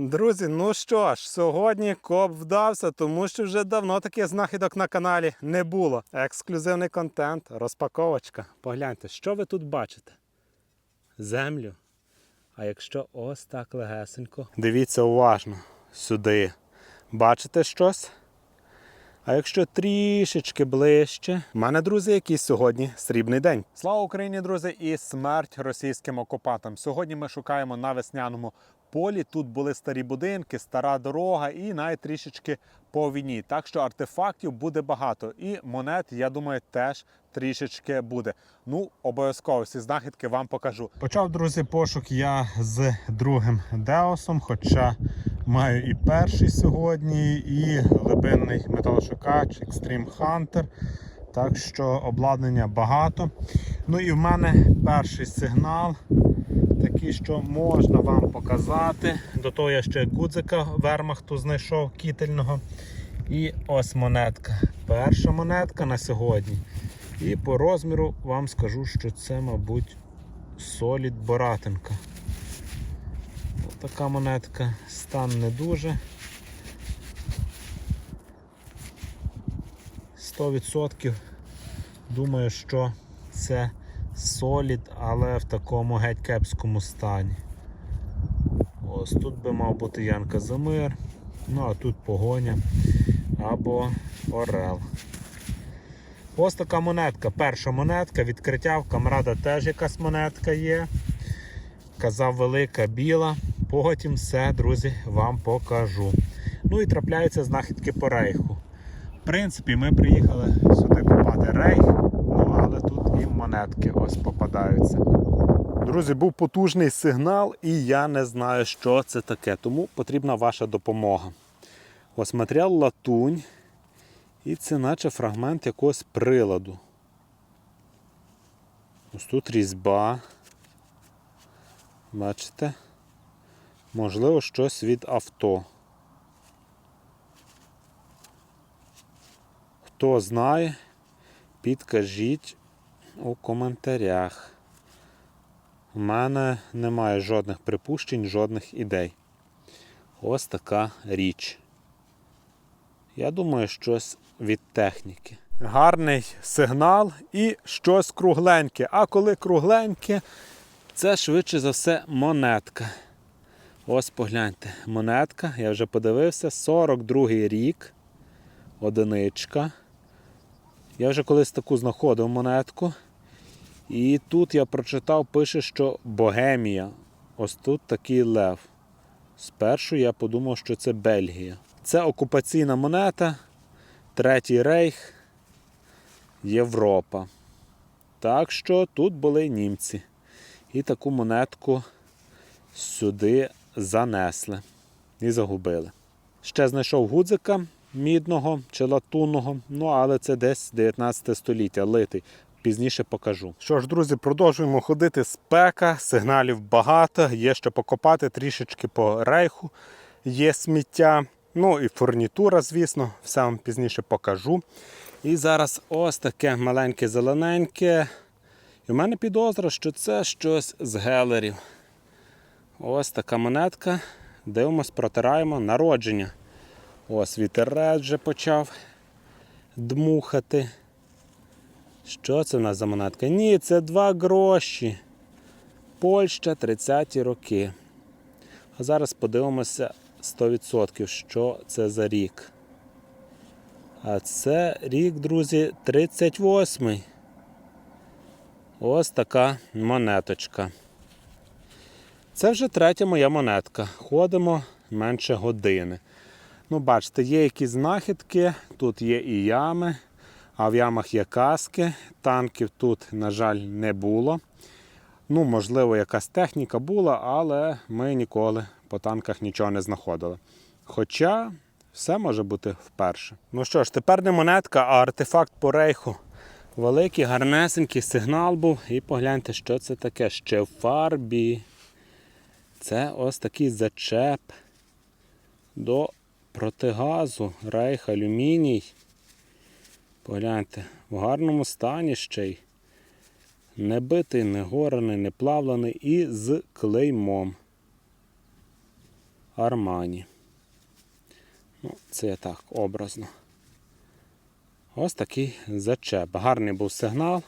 Друзі, ну що ж, сьогодні коп вдався, тому що вже давно таких знахідок на каналі не було. Ексклюзивний контент, розпаковочка. Погляньте, що ви тут бачите? Землю. А якщо ось так легесенько. Дивіться уважно сюди. Бачите щось? А якщо трішечки ближче, У мене, друзі, якийсь сьогодні срібний день. Слава Україні, друзі, і смерть російським окупантам. Сьогодні ми шукаємо на весняному полі. Тут були старі будинки, стара дорога і навіть трішечки по війні. Так що артефактів буде багато. І монет, я думаю, теж трішечки буде. Ну, обов'язково всі знахідки вам покажу. Почав, друзі, пошук я з другим Деосом, хоча маю і перший сьогодні, і глибинний металошукач Extreme Hunter. Так що обладнання багато. Ну і в мене перший сигнал, такий, що можна вам показати. До того я ще гудзика вермахту знайшов кітельного. І ось монетка. Перша монетка на сьогодні. І по розміру вам скажу, що це, мабуть, солід Боратинка. Ось така монетка, стан не дуже. 100% думаю, що це солід, але в такому геть кепському стані. Ось тут би мав бути Ян Казимир, ну а тут погоня або Орел. Ось така монетка. Перша монетка, відкриття в камрада теж якась монетка є. Казав велика біла. Потім все, друзі, вам покажу. Ну і трапляються знахідки по рейху. В принципі, ми приїхали сюди купати рейх, ну але тут і монетки ось попадаються. Друзі, був потужний сигнал, і я не знаю, що це таке, тому потрібна ваша допомога. Ось матеріал латунь, і це наче фрагмент якогось приладу. Ось тут різьба. Бачите? Можливо, щось від авто. Хто знає, підкажіть у коментарях. У мене немає жодних припущень, жодних ідей. Ось така річ. Я думаю, щось від техніки. Гарний сигнал і щось кругленьке. А коли кругленьке, це швидше за все монетка. Ось погляньте, монетка, я вже подивився, 42-й рік. Одиничка. Я вже колись таку знаходив монетку. І тут я прочитав, пише, що Богемія. Ось тут такий лев. Спершу я подумав, що це Бельгія. Це окупаційна монета, Третій рейх, Європа. Так що тут були німці. І таку монетку сюди занесли і загубили. Ще знайшов гудзика мідного чи латунного, ну але це десь 19 століття литий. Пізніше покажу. Що ж, друзі, продовжуємо ходити спека, сигналів багато, є що покопати трішечки по рейху, є сміття. Ну і фурнітура, звісно, все вам пізніше покажу. І зараз ось таке маленьке зелененьке. І в мене підозра, що це щось з гелерів. Ось така монетка. Дивимось, протираємо народження. Ось вітерець вже почав дмухати. Що це в нас за монетка? Ні, це два гроші. Польща 30-ті роки. А зараз подивимося 100%, що це за рік. А це рік, друзі, 38-й. Ось така монеточка. Це вже третя моя монетка. Ходимо менше години. Ну, бачите, є якісь знахідки, тут є і ями, а в ямах є каски. Танків тут, на жаль, не було. Ну, можливо, якась техніка була, але ми ніколи по танках нічого не знаходили. Хоча все може бути вперше. Ну що ж, тепер не монетка, а артефакт по рейху. Великий, гарнесенький сигнал був. І погляньте, що це таке. Ще в фарбі. Це ось такий зачеп до протигазу, рейх, алюміній. Погляньте, в гарному стані ще й. Не битий, не горений, не плавлений і з клеймом. Армані. Ну, це я так образно. Ось такий зачеп. Гарний був сигнал.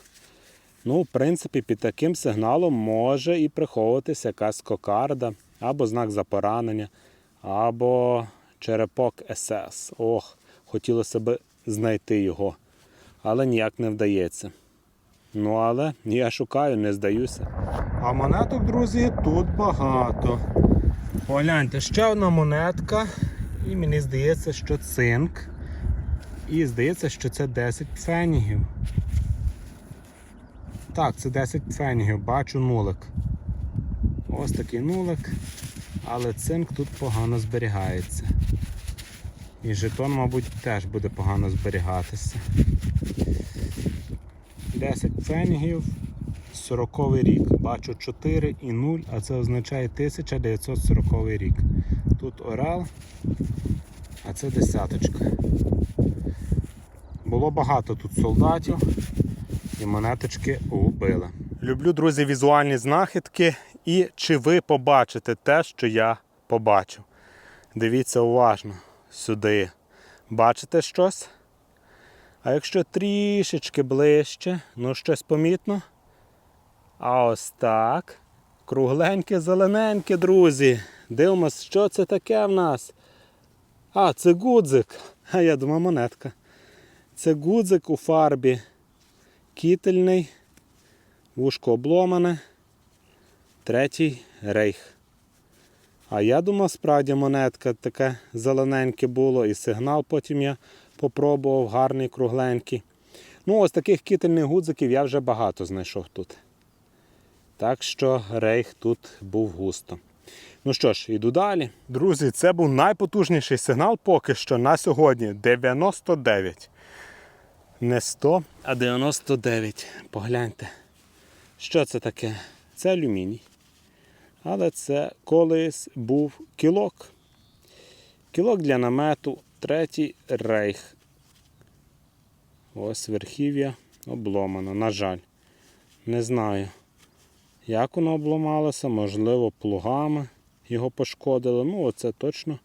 Ну, в принципі, під таким сигналом може і приховуватися якась кокарда, або знак за поранення, або черепок СС. Ох, хотілося б знайти його, але ніяк не вдається. Ну, але я шукаю, не здаюся. А монеток, друзі, тут багато. Погляньте, ще одна монетка. І мені здається, що цинк. І здається, що це 10 пфенігів. Так, це 10 пфенігів, бачу нулик. Ось такий нулик, але цинк тут погано зберігається. І жетон, мабуть, теж буде погано зберігатися. 10 пфенігів, 40 рік. Бачу 4 і 0, а це означає 1940 рік. Тут орел, а це десяточка. Було багато тут солдатів і монеточки губили. Люблю, друзі, візуальні знахідки. І чи ви побачите те, що я побачив? Дивіться уважно сюди. Бачите щось? А якщо трішечки ближче, ну щось помітно. А ось так. Кругленьке, зелененьке, друзі. Дивимось, що це таке в нас. А, це гудзик. А я думаю, монетка. Це гудзик у фарбі. Кітельний, вушко обломане. Третій рейх. А я думав, справді монетка таке зелененьке було, і сигнал потім я попробував, гарний, кругленький. Ну, ось таких кітельних гудзиків я вже багато знайшов тут. Так що рейх тут був густо. Ну що ж, іду далі. Друзі, це був найпотужніший сигнал поки що на сьогодні 99. Не 100, а 99. Погляньте. Що це таке? Це алюміній. Але це колись був кілок. Кілок для намету, третій рейх. Ось верхів'я обломано. На жаль. Не знаю, як воно обламалося, можливо, плугами його пошкодили. Ну, оце точно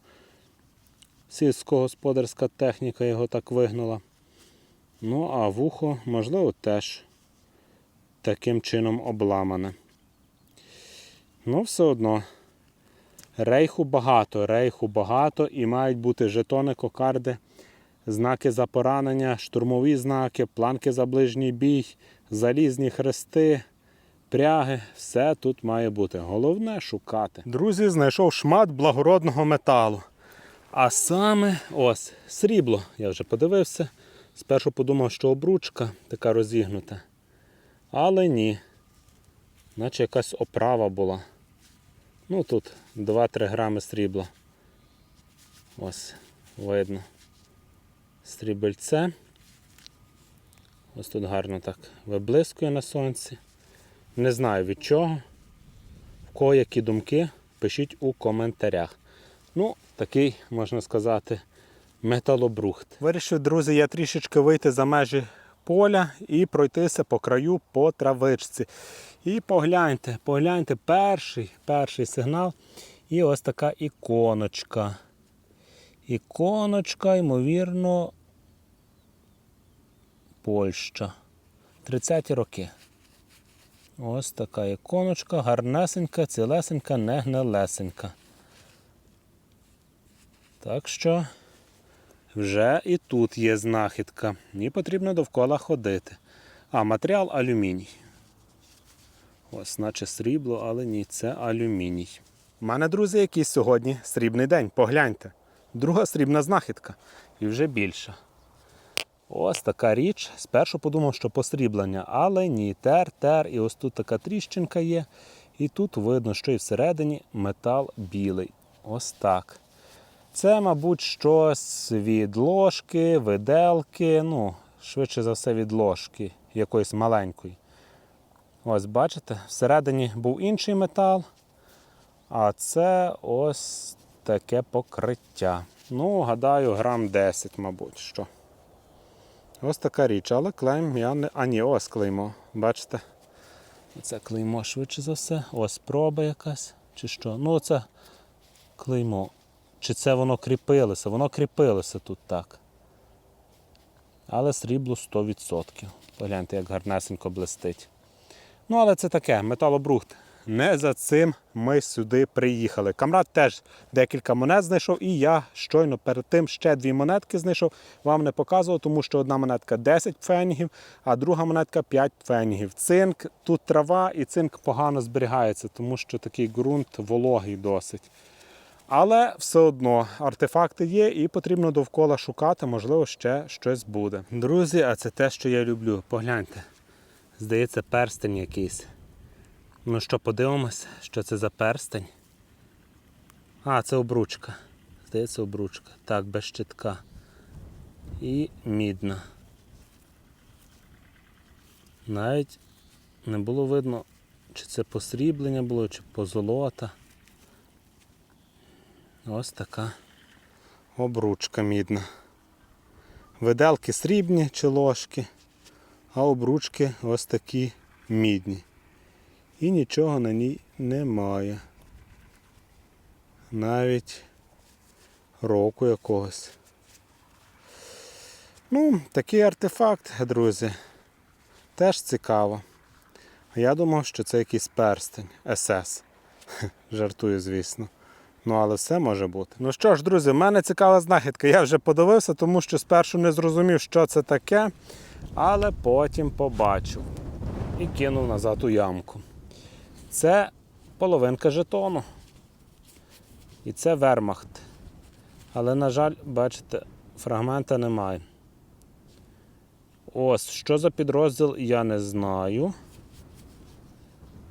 сільськогосподарська техніка його так вигнала. Ну, а вухо, можливо, теж таким чином обламане. Ну, все одно. Рейху багато, рейху багато і мають бути жетони кокарди, знаки за поранення, штурмові знаки, планки за ближній бій, залізні хрести, пряги. Все тут має бути. Головне шукати. Друзі, знайшов шмат благородного металу. А саме ось срібло. Я вже подивився. Спершу подумав, що обручка така розігнута. Але ні. Наче якась оправа була. Ну тут 2-3 грами срібла. Ось видно. Срібельце. Ось тут гарно так виблискує на сонці. Не знаю від чого. В кого які думки, пишіть у коментарях. Ну, такий, можна сказати, металобрухт. Вирішив, друзі, я трішечки вийти за межі поля і пройтися по краю по травичці. І погляньте, погляньте, перший, перший сигнал. І ось така іконочка. Іконочка, ймовірно, Польща. 30-ті роки. Ось така іконочка, гарнесенька, цілесенька, не гнилесенька. Так що вже і тут є знахідка. І потрібно довкола ходити. А, матеріал алюміній. Ось, наче срібло, але ні, це алюміній. У мене, друзі, якийсь сьогодні срібний день. Погляньте. Друга срібна знахідка. І вже більша. Ось така річ. Спершу подумав, що посріблення, але ні, тер, тер. І ось тут така тріщинка є. І тут видно, що і всередині метал білий. Ось так. Це, мабуть, щось від ложки, виделки, ну, швидше за все, від ложки якоїсь маленької. Ось, бачите, всередині був інший метал, а це ось таке покриття. Ну, гадаю, грам 10, мабуть. що. Ось така річ, але клейм я не. А ні, ось клеймо. Бачите? Це клеймо швидше за все. Ось проба якась. Чи що? Ну, це клеймо. Чи це воно кріпилося. Воно кріпилося тут так. Але срібло 100%. Погляньте, як гарнесенько блистить. Ну, але це таке, металобрухт. Не за цим ми сюди приїхали. Камрад теж декілька монет знайшов, і я щойно перед тим ще дві монетки знайшов. Вам не показував, тому що одна монетка 10 пфенігів, а друга монетка 5 пфенігів. Цинк, тут трава і цинк погано зберігається, тому що такий ґрунт вологий досить. Але все одно артефакти є і потрібно довкола шукати, можливо, ще щось буде. Друзі, а це те, що я люблю. Погляньте. Здається, перстень якийсь. Ну що, подивимось, що це за перстень. А, це обручка. Здається, обручка. Так, без щитка. І мідна. Навіть не було видно, чи це посріблення було, чи позолота. Ось така обручка мідна. Виделки срібні чи ложки, а обручки ось такі мідні. І нічого на ній немає. Навіть року якогось. Ну, такий артефакт, друзі. Теж цікаво. Я думав, що це якийсь перстень СС. Жартую, звісно. Ну, але все може бути. Ну що ж, друзі, в мене цікава знахідка. Я вже подивився, тому що спершу не зрозумів, що це таке, але потім побачив і кинув назад у ямку. Це половинка жетону. І це вермахт. Але, на жаль, бачите, фрагмента немає. Ось, що за підрозділ, я не знаю.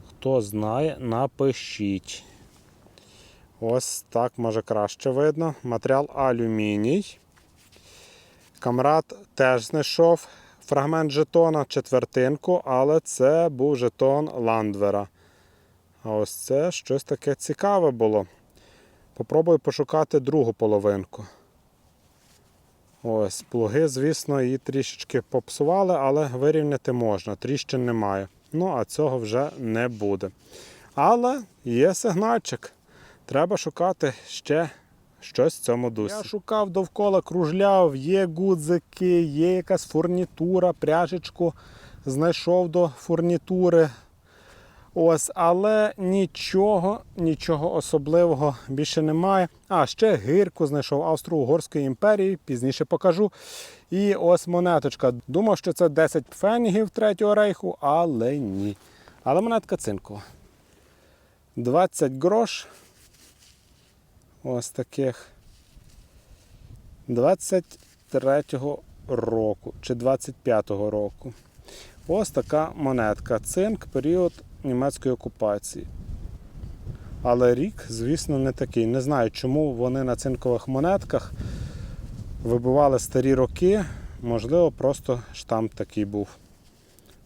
Хто знає, напишіть. Ось так може краще видно. Матеріал алюміній. Камрад теж знайшов фрагмент жетона, четвертинку, але це був жетон Ландвера. А ось це щось таке цікаве було. Попробую пошукати другу половинку. Ось, плуги, звісно, її трішечки попсували, але вирівняти можна, тріщин немає. Ну, а цього вже не буде. Але є сигнальчик. Треба шукати ще щось в цьому дусі. Я шукав довкола, кружляв, є гудзики, є якась фурнітура, пряжечку знайшов до фурнітури. Ось, але нічого, нічого особливого більше немає. А, ще гирку знайшов Австро-Угорської імперії, пізніше покажу. І ось монеточка. Думав, що це 10 пфенігів Третього рейху, але ні. Але монетка цинкова. 20 грош. Ось таких 23-го року чи 25-го року. Ось така монетка. Цинк, період німецької окупації. Але рік, звісно, не такий. Не знаю, чому вони на цинкових монетках вибивали старі роки. Можливо, просто штамп такий був.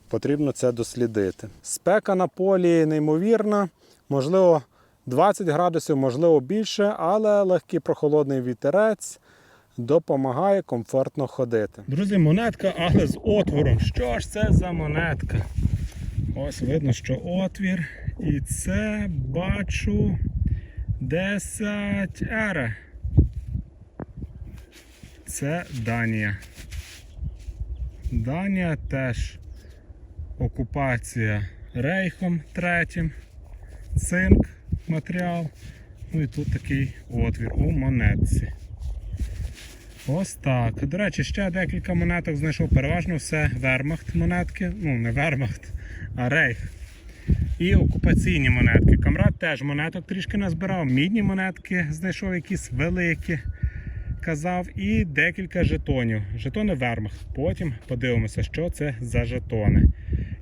Потрібно це дослідити. Спека на полі неймовірна, можливо, 20 градусів, можливо, більше, але легкий прохолодний вітерець допомагає комфортно ходити. Друзі, монетка, але з отвором. Що ж це за монетка? Ось видно, що отвір. І це бачу 10 ера. Це Данія. Данія теж окупація рейхом третім. Цинк матеріал. Ну і тут такий отвір у монетці. Ось так. До речі, ще декілька монеток знайшов. Переважно все вермахт монетки. Ну, не вермахт, а рейх. І окупаційні монетки. Камрад теж монеток трішки назбирав. Мідні монетки знайшов якісь великі. Казав, і декілька жетонів. Жетони вермахт. Потім подивимося, що це за жетони.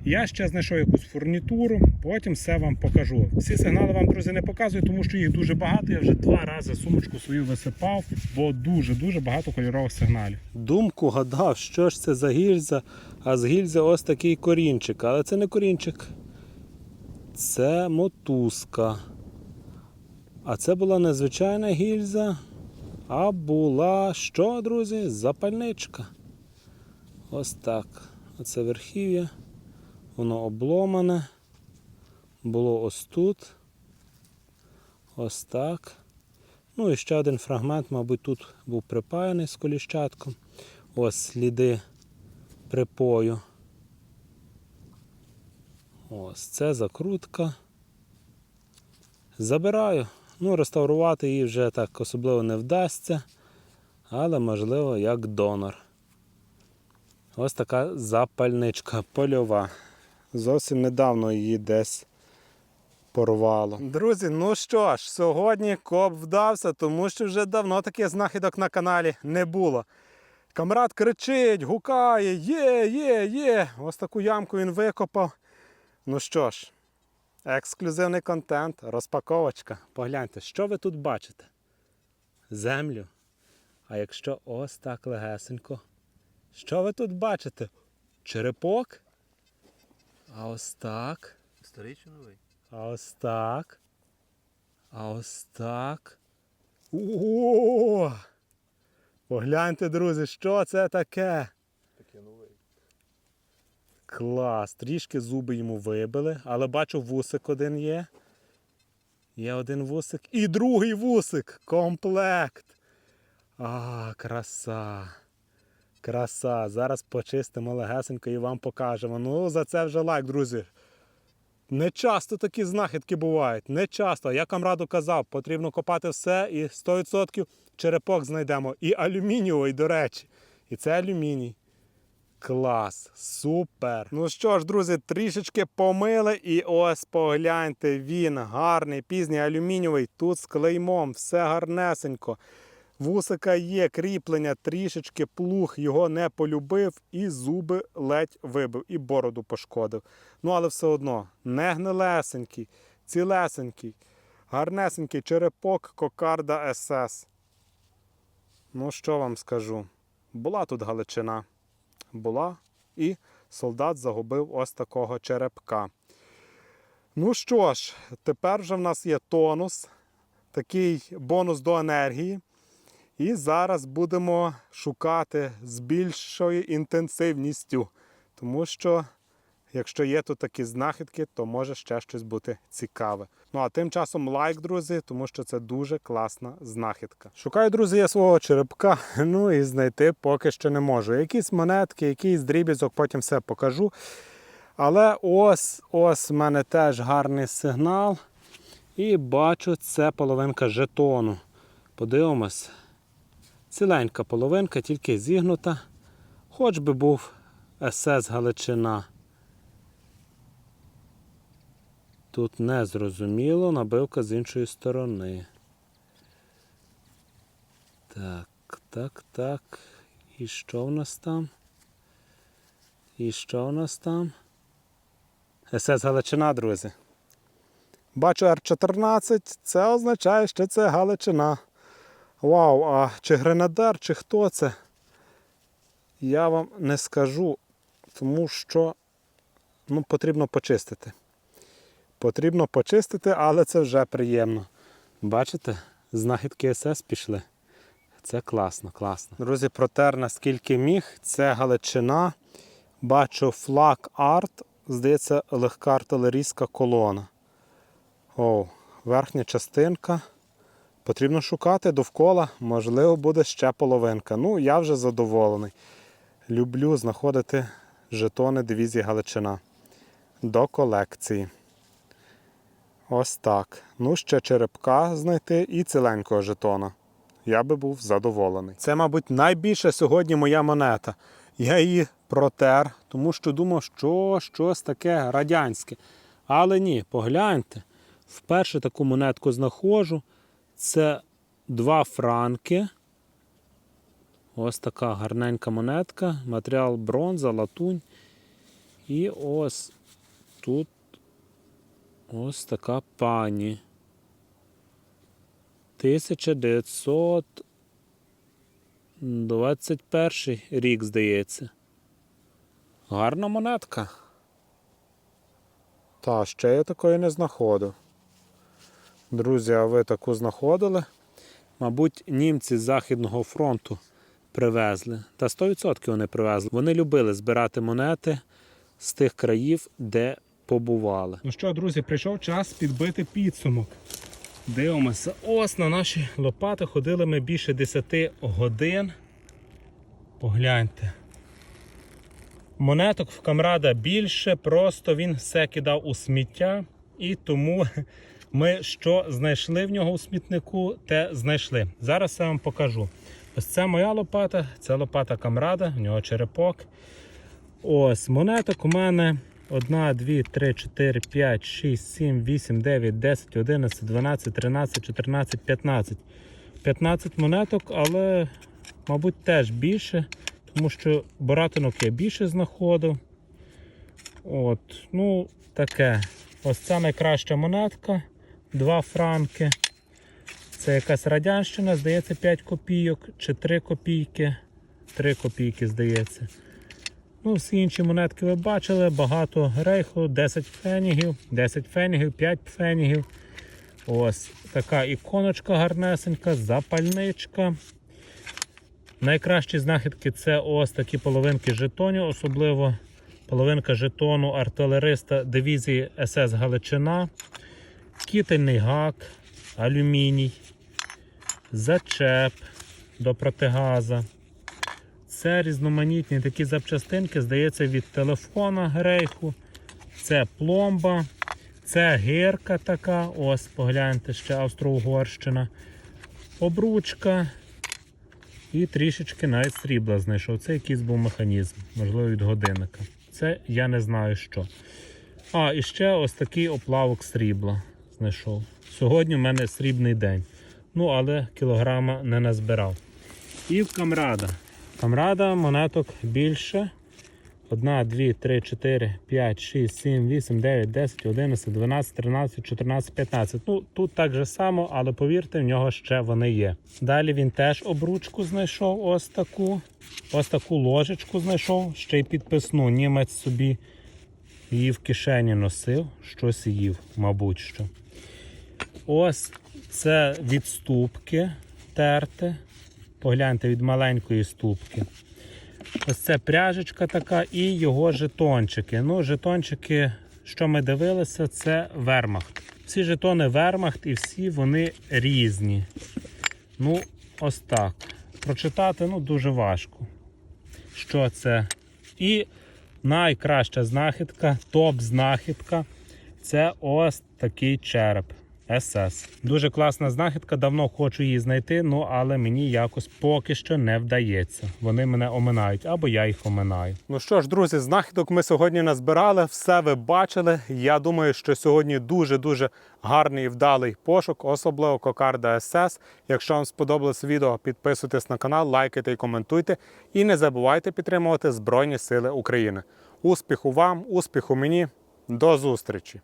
Я ще знайшов якусь фурнітуру, потім все вам покажу. Всі сигнали вам, друзі, не показую, тому що їх дуже багато. Я вже два рази сумочку свою висипав, бо дуже-дуже багато кольорових сигналів. Думку гадав, що ж це за гільза, а з гільзи ось такий корінчик. Але це не корінчик. Це мотузка. А це була незвичайна гільза, а була що, друзі? Запальничка. Ось так. Оце верхів'я. Воно обломане. Було ось тут. Ось так. Ну і ще один фрагмент, мабуть, тут був припаяний з коліщатком. Ось сліди припою. Ось це закрутка. Забираю. Ну, реставрувати її вже так особливо не вдасться, але можливо як донор. Ось така запальничка польова. Зовсім недавно її десь порвало. Друзі, ну що ж, сьогодні коп вдався, тому що вже давно таких знахідок на каналі не було. Камрад кричить, гукає, є, є, є. Ось таку ямку він викопав. Ну що ж, ексклюзивний контент, розпаковочка. Погляньте, що ви тут бачите? Землю. А якщо ось так легесенько, що ви тут бачите? Черепок? А ось так. Старий чи новий? А ось так. А ось так. О! Погляньте, друзі, що це таке? Клас. Трішки зуби йому вибили, але бачу, вусик один є. Є один вусик. І другий вусик. Комплект. А, краса. Краса. Зараз почистимо легесенько і вам покажемо. Ну, за це вже лайк, друзі. Не часто такі знахідки бувають. Не часто. Я камраду казав, потрібно копати все і 100% черепок знайдемо. І алюмінієвий, до речі. І це алюміній. Клас, супер. Ну що ж, друзі, трішечки помили, і ось погляньте, він гарний, пізній алюмінієвий, тут з клеймом, все гарнесенько. Вусика є, кріплення, трішечки плуг його не полюбив, і зуби ледь вибив, і бороду пошкодив. Ну, але все одно, не гнилесенький, цілесенький, гарнесенький черепок Кокарда СС. Ну, що вам скажу? Була тут Галичина була, і солдат загубив ось такого черепка. Ну що ж, тепер вже в нас є тонус, такий бонус до енергії. І зараз будемо шукати з більшою інтенсивністю, тому що якщо є тут такі знахідки, то може ще щось бути цікаве. Ну а тим часом лайк, друзі, тому що це дуже класна знахідка. Шукаю, друзі, я свого черепка, ну і знайти поки що не можу. Якісь монетки, якийсь дрібізок, потім все покажу. Але ось ось в мене теж гарний сигнал. І бачу, це половинка жетону. Подивимось. Ціленька половинка, тільки зігнута. Хоч би був СС Галичина. Тут не зрозуміло, набивка з іншої сторони. Так, так, так. І що в нас там? І що в нас там? СС Галичина, друзі. Бачу R14, це означає, що це Галичина. Вау, а чи гренадер, чи хто це? Я вам не скажу, тому що ну, потрібно почистити. Потрібно почистити, але це вже приємно. Бачите, знахідки СС пішли. Це класно, класно. Друзі, протер наскільки міг. Це Галичина. Бачу флаг арт. Здається, легка артилерійська колона. О, верхня частинка. Потрібно шукати довкола, можливо, буде ще половинка. Ну, я вже задоволений. Люблю знаходити жетони дивізії Галичина до колекції. Ось так. Ну, ще черепка знайти і ціленького жетона. Я би був задоволений. Це, мабуть, найбільша сьогодні моя монета. Я її протер, тому що думав, що щось таке радянське. Але ні, погляньте. Вперше таку монетку знаходжу. Це два франки. Ось така гарненька монетка. Матеріал бронза, латунь. І ось тут ось така пані. 1921 рік, здається. Гарна монетка. Та, ще я такої не знаходив. Друзі, а ви таку знаходили? Мабуть, німці з Західного фронту привезли. Та 100% вони привезли. Вони любили збирати монети з тих країв, де побували. Ну що, друзі, прийшов час підбити підсумок. Дивимося. Ось на наші лопати ходили ми більше 10 годин. Погляньте. Монеток в камрада більше, просто він все кидав у сміття. І тому ми що знайшли в нього у смітнику, те знайшли. Зараз я вам покажу. Ось це моя лопата, це лопата камрада, в нього черепок. Ось монеток у мене 1, 2, 3, 4, 5, 6, 7, 8, 9, 10, 11, 12, 13, 14, 15. 15 монеток, але, мабуть, теж більше, тому що боратинок я більше знаходив. От, ну, таке. Ось це найкраща монетка. 2 франки. Це якась радянщина, здається, 5 копійок чи 3 копійки. 3 копійки, здається. Ну, всі інші монетки ви бачили, багато рейху, 10 фенігів, 10 фенігів, 5 фенігів. Ось така іконочка гарнесенька, запальничка. Найкращі знахідки це ось такі половинки жетонів, особливо половинка жетону артилериста дивізії СС Галичина, кітельний гак, алюміній, зачеп до протигаза. Це різноманітні такі запчастинки, здається, від телефона рейху. Це пломба, це гирка така, ось погляньте, ще Австро-Угорщина, обручка і трішечки навіть срібла знайшов. Це якийсь був механізм, можливо, від годинника. Це я не знаю що. А, і ще ось такий оплавок срібла знайшов. Сьогодні в мене срібний день. Ну, але кілограма не назбирав. І в камрада. Камрада монеток більше. 1, 2, 3, 4, 5, 6, 7, 8, 9, 10, 11, 12, 13, 14, 15. Ну, тут так же само, але повірте, в нього ще вони є. Далі він теж обручку знайшов ось таку. Ось таку ложечку знайшов, ще й підписну. Німець собі її в кишені носив, щось їв, мабуть що. Ось це відступки терти. Погляньте від маленької ступки. Ось це пряжечка така і його жетончики. Ну, жетончики, що ми дивилися, це вермахт. Всі жетони вермахт і всі вони різні. Ну, ось так. Прочитати ну, дуже важко. Що це? І найкраща знахідка, топ-знахідка це ось такий череп. СС. Дуже класна знахідка, давно хочу її знайти, ну але мені якось поки що не вдається. Вони мене оминають або я їх оминаю. Ну що ж, друзі, знахідок ми сьогодні назбирали, все ви бачили. Я думаю, що сьогодні дуже-дуже гарний і вдалий пошук, особливо кокарда СС. Якщо вам сподобалось відео, підписуйтесь на канал, лайкайте і коментуйте. І не забувайте підтримувати Збройні Сили України. Успіху вам, успіху мені, до зустрічі!